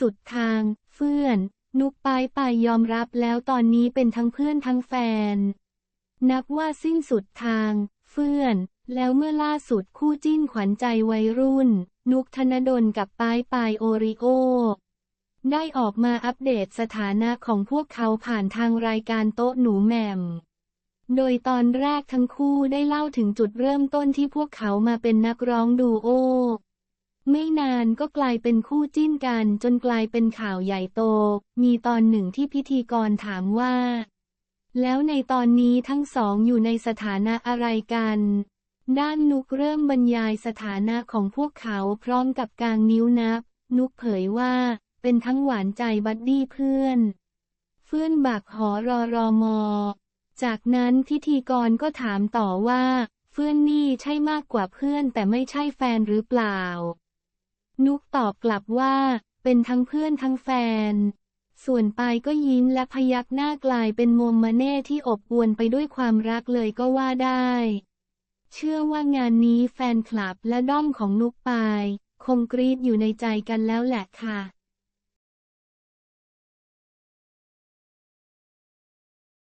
สุดทาง เฟื่อน นุกปายปายยอมรับแล้วตอนนี้เป็นทั้งเพื่อนทั้งแฟน นับว่าสิ้นสุดทาง เฟื่อน แล้วเมื่อล่าสุดคู่จิ้นขวัญใจวัยรุ่น นุกธนดลกับปายปายโอริโอ ได้ออกมาอัปเดตสถานะของพวกเขาผ่านทางรายการโต๊ะหนูแหม่มโดยตอนแรกทั้งคู่ได้เล่าถึงจุดเริ่มต้นที่พวกเขามาเป็นนักร้องดูโอ ไม่นานก็กลายเป็นคู่จิ้นกันจนกลายเป็นข่าวใหญ่โต มีตอนหนึ่งที่พิธีกรถามว่า แล้วในตอนนี้ทั้งสองอยู่ในสถานะอะไรกัน ด้านนุกเริ่มบรรยายสถานะของพวกเขาพร้อมกับกางนิ้วนับ นุกเผยว่า เป็นทั้งหวานใจบัดดี้เพื่อน เพื่อนบักหอรอรอมอ จากนั้นพิธีกรก็ถามต่อว่า เพื่อนนี่ใช่มากกว่าเพื่อนแต่ไม่ใช่แฟนหรือเปล่า นุกตอบกลับว่า เป็นทั้งเพื่อนทั้งแฟน ส่วนปายก็ยิ้มและพยักหน้ากลายเป็นโมมาเน่ที่อบอวลไปด้วยความรักเลยก็ว่าได้ เชื่อว่างานนี้แฟนคลับและด้อมของนุกปาย คงกรีดอยู่ในใจกันแล้วแหละค่ะ